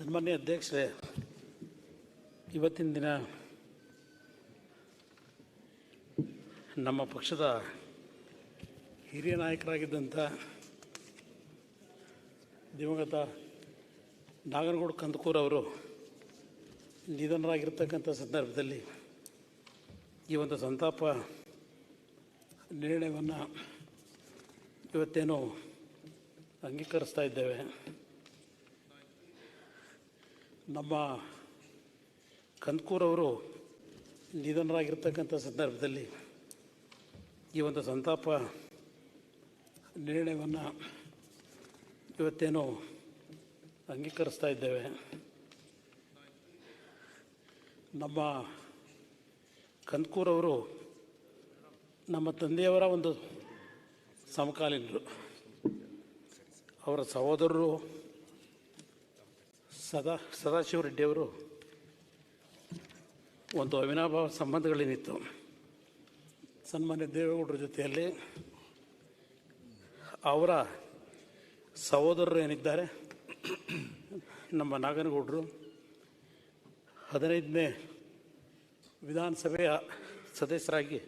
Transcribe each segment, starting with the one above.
ಸನ್ಮಾನ್ಯ ಅಧ್ಯಕ್ಷರೇ, ಇವತ್ತಿನ ದಿನ ನಮ್ಮ ಪಕ್ಷದ ಹಿರಿಯ ನಾಯಕರಾಗಿದ್ದಂಥ ದಿವಂಗತ ನಾಗನಗೌಡ ಕಂದಕೂರ್ ಅವರು ನಿಧನರಾಗಿರ್ತಕ್ಕಂಥ ಸಂದರ್ಭದಲ್ಲಿ ಈ ಒಂದು ಸಂತಾಪ ನಿರ್ಣಯವನ್ನು ಇವತ್ತೇನು ಅಂಗೀಕರಿಸ್ತಾ ಇದ್ದೇವೆ. ನಮ್ಮ ಕಂದಕೂರವರು ನಿಧನರಾಗಿರ್ತಕ್ಕಂಥ ಸಂದರ್ಭದಲ್ಲಿ ಈ ಒಂದು ಸಂತಾಪ ನಿರ್ಣಯವನ್ನು ಇವತ್ತೇನು ಅಂಗೀಕರಿಸ್ತಾ ಇದ್ದೇವೆ. ನಮ್ಮ ಕಂದಕೂರವರು ನಮ್ಮ ತಂದೆಯವರ ಒಂದು ಸಮಕಾಲೀನರು. ಅವರ ಸಹೋದರರು ಸದಾ ಸದಾಶಿವ ರೆಡ್ಡಿಯವರು ಒಂದು ಅವಿನಾಭಾವ ಸಂಬಂಧಗಳೇನಿತ್ತು. ಸನ್ಮಾನ್ಯ ದೇವೇಗೌಡರ ಜೊತೆಯಲ್ಲಿ ಅವರ ಸಹೋದರರು ಏನಿದ್ದಾರೆ, ನಮ್ಮ ನಾಗನಗೌಡರು. ಹದಿನೈದನೇ ವಿಧಾನಸಭೆಯ ಸದಸ್ಯರಾಗಿ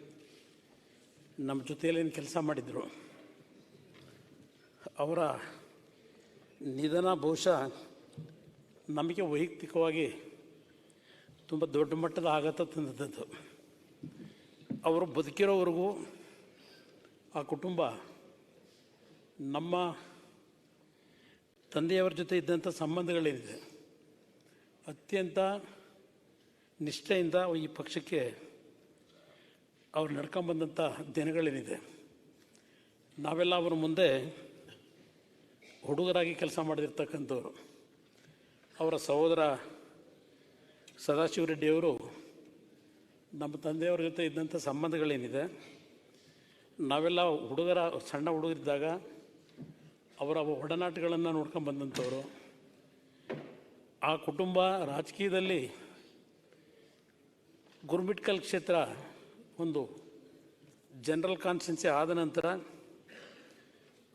ನಮ್ಮ ಜೊತೆಯಲ್ಲಿ ಕೆಲಸ ಮಾಡಿದರು. ಅವರ ನಿಧನ ಬಹುಶಃ ನಮಗೆ ವೈಯಕ್ತಿಕವಾಗಿ ತುಂಬ ದೊಡ್ಡ ಮಟ್ಟದ ಆಘಾತ ತಂದದ್ದು ಅವರು ಬದುಕಿರೋವರೆಗೂ ಆ ಕುಟುಂಬ ನಮ್ಮ ತಂದೆಯವರ ಜೊತೆ ಇದ್ದಂಥ ಸಂಬಂಧಗಳೇನಿದೆ, ಅತ್ಯಂತ ನಿಷ್ಠೆಯಿಂದ ಈ ಪಕ್ಷಕ್ಕೆ ಅವ್ರು ನಡ್ಕೊಂಬಂದಂಥ ದಿನಗಳೇನಿದೆ. ನಾವೆಲ್ಲ ಅವರ ಮುಂದೆ ಹುಡುಗರಾಗಿ ಕೆಲಸ ಮಾಡಿರ್ತಕ್ಕಂಥವ್ರು. ಅವರ ಸಹೋದರ ಸದಾಶಿವರೆಡ್ಡಿಯವರು ನಮ್ಮ ತಂದೆಯವ್ರ ಜೊತೆ ಇದ್ದಂಥ ಸಂಬಂಧಗಳೇನಿದೆ, ನಾವೆಲ್ಲ ಹುಡುಗರ, ಸಣ್ಣ ಹುಡುಗರಿದ್ದಾಗ ಅವರ ಒಡನಾಟಗಳನ್ನು ನೋಡ್ಕೊಂಡು ಬಂದಂಥವ್ರು. ಆ ಕುಟುಂಬ ರಾಜಕೀಯದಲ್ಲಿ ಗುರುಮಿಟ್ಕಲ್ ಕ್ಷೇತ್ರ ಒಂದು ಜನರಲ್ ಕಾನ್ಸ್ಟೆನ್ಸಿ ಆದ ನಂತರ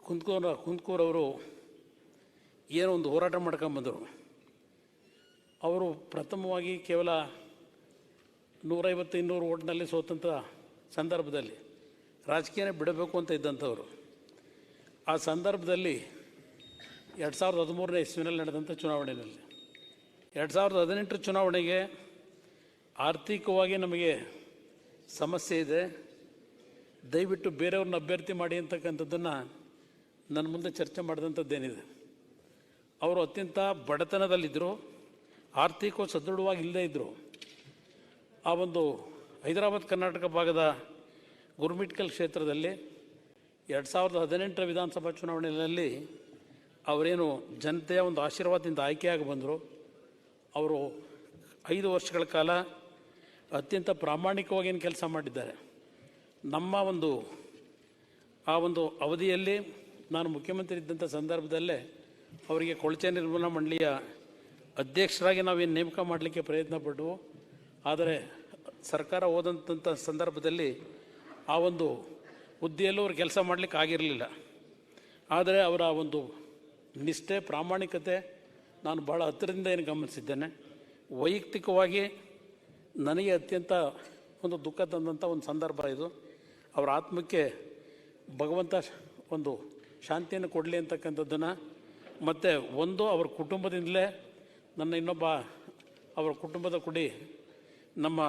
ಕುಂತ್ಕೂರ, ಕುಂತ್ಕೂರವರು ಏನೋ ಒಂದು ಹೋರಾಟ ಮಾಡ್ಕೊಂಬಂದರು ಅವರು ಪ್ರಥಮವಾಗಿ ಕೇವಲ ನೂರೈವತ್ತು ಇನ್ನೂರು ಓಟ್ನಲ್ಲಿ ಸೋತಂಥ ಸಂದರ್ಭದಲ್ಲಿ ರಾಜಕೀಯನೇ ಬಿಡಬೇಕು ಅಂತ ಇದ್ದಂಥವ್ರು. ಆ ಸಂದರ್ಭದಲ್ಲಿ ಎರಡು ಸಾವಿರದ ಹದಿಮೂರನೇ ಇಸ್ವಿನಲ್ಲಿ ನಡೆದಂಥ ಚುನಾವಣೆಯಲ್ಲಿ ಎರಡು ಸಾವಿರದ ಹದಿನೆಂಟರ ಚುನಾವಣೆಗೆ ಆರ್ಥಿಕವಾಗಿ ನಮಗೆ ಸಮಸ್ಯೆ ಇದೆ. ದಯವಿಟ್ಟು ಬೇರೆಯವ್ರನ್ನ ಅಭ್ಯರ್ಥಿ ಮಾಡಿ ಅಂತಕ್ಕಂಥದ್ದನ್ನು ನನ್ನ ಮುಂದೆ ಚರ್ಚೆ ಮಾಡಿದಂಥದ್ದೇನಿದೆ. ಅವರು ಅತ್ಯಂತ ಬಡತನದಲ್ಲಿದ್ದರು. ಆರ್ಥಿಕ ಸದೃಢವಾಗಿ ಇಲ್ಲದೇ ಇದ್ದರು ಆ ಒಂದು ಹೈದರಾಬಾದ್ ಕರ್ನಾಟಕ ಭಾಗದ ಗುರ್ಮಿಟ್ಕಲ್ ಕ್ಷೇತ್ರದಲ್ಲಿ ಎರಡು ಸಾವಿರದ ಹದಿನೆಂಟರ ವಿಧಾನಸಭಾ ಚುನಾವಣೆಯಲ್ಲಿ ಅವರೇನು ಜನತೆಯ ಒಂದು ಆಶೀರ್ವಾದದಿಂದ ಆಯ್ಕೆಯಾಗಿ ಬಂದರು. ಅವರು ಐದು ವರ್ಷಗಳ ಕಾಲ ಅತ್ಯಂತ ಪ್ರಾಮಾಣಿಕವಾಗಿ ಏನು ಕೆಲಸ ಮಾಡಿದ್ದಾರೆ. ನಮ್ಮ ಒಂದು ಆ ಒಂದು ಅವಧಿಯಲ್ಲಿ ನಾನು ಮುಖ್ಯಮಂತ್ರಿ ಇದ್ದಂಥ ಸಂದರ್ಭದಲ್ಲೇ ಅವರಿಗೆ ಕೊಳಚೆ ನಿರ್ಮೂಲನಾ ಮಂಡಳಿಯ ಅಧ್ಯಕ್ಷರಾಗಿ ನಾವೇನು ನೇಮಕ ಮಾಡಲಿಕ್ಕೆ ಪ್ರಯತ್ನ ಪಟ್ಟವು ಆದರೆ ಸರ್ಕಾರ ಹೋದಂಥ ಸಂದರ್ಭದಲ್ಲಿ ಆ ಒಂದು ಹುದ್ದೆಯಲ್ಲೂ ಅವ್ರು ಕೆಲಸ ಮಾಡಲಿಕ್ಕೆ ಆಗಿರಲಿಲ್ಲ. ಆದರೆ ಅವರ ಒಂದು ನಿಷ್ಠೆ, ಪ್ರಾಮಾಣಿಕತೆ ನಾನು ಭಾಳ ಹತ್ತಿರದಿಂದ ಏನು ಗಮನಿಸಿದ್ದೇನೆ. ವೈಯಕ್ತಿಕವಾಗಿ ನನಗೆ ಅತ್ಯಂತ ಒಂದು ದುಃಖ ತಂದಂಥ ಒಂದು ಸಂದರ್ಭ ಇದು. ಅವರ ಆತ್ಮಕ್ಕೆ ಭಗವಂತ ಒಂದು ಶಾಂತಿಯನ್ನು ಕೊಡಲಿ ಅಂತಕ್ಕಂಥದ್ದನ್ನು ಮತ್ತು ಒಂದು ಅವ್ರ ಕುಟುಂಬದಿಂದಲೇ ನನ್ನ ಇನ್ನೊಬ್ಬ, ಅವರ ಕುಟುಂಬದ ಕುಡಿ, ನಮ್ಮ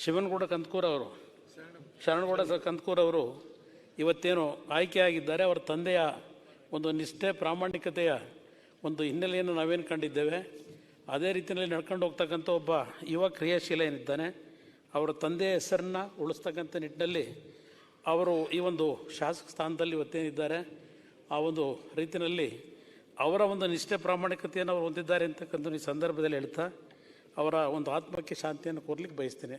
ಶಿವನಗೌಡ ಕಂದಕೂರ್ ಅವರು. ಶರಣಗೌಡ ಅವರು ಇವತ್ತೇನು ಆಯ್ಕೆಯಾಗಿದ್ದಾರೆ ಅವರ ತಂದೆಯ ಒಂದು ನಿಷ್ಠೆ, ಪ್ರಾಮಾಣಿಕತೆಯ ಒಂದು ಹಿನ್ನೆಲೆಯನ್ನು ನಾವೇನು ಕಂಡಿದ್ದೇವೆ. ಅದೇ ರೀತಿಯಲ್ಲಿ ನಡ್ಕೊಂಡು ಹೋಗ್ತಕ್ಕಂಥ ಒಬ್ಬ ಯುವ ಕ್ರಿಯಾಶೀಲ ಏನಿದ್ದಾನೆ, ಅವರ ತಂದೆಯ ಹೆಸರನ್ನು ಉಳಿಸ್ತಕ್ಕಂಥ ನಿಟ್ಟಿನಲ್ಲಿ ಅವರು ಈ ಒಂದು ಶಾಸಕ ಸ್ಥಾನದಲ್ಲಿ ಇವತ್ತೇನಿದ್ದಾರೆ, ಆ ಒಂದು ರೀತಿಯಲ್ಲಿ ಅವರ ಒಂದು ನಿಷ್ಠೆ ಪ್ರಾಮಾಣಿಕತೆಯನ್ನು ಅವರು ಹೊಂದಿದ್ದಾರೆ ಅಂತಕ್ಕಂಥ ಈ ಸಂದರ್ಭದಲ್ಲಿ ಹೇಳ್ತಾ ಅವರ ಒಂದು ಆತ್ಮಕ್ಕೆ ಶಾಂತಿಯನ್ನು ಕೋರ್ಲಿಕ್ಕೆ ಬಯಸ್ತೇನೆ.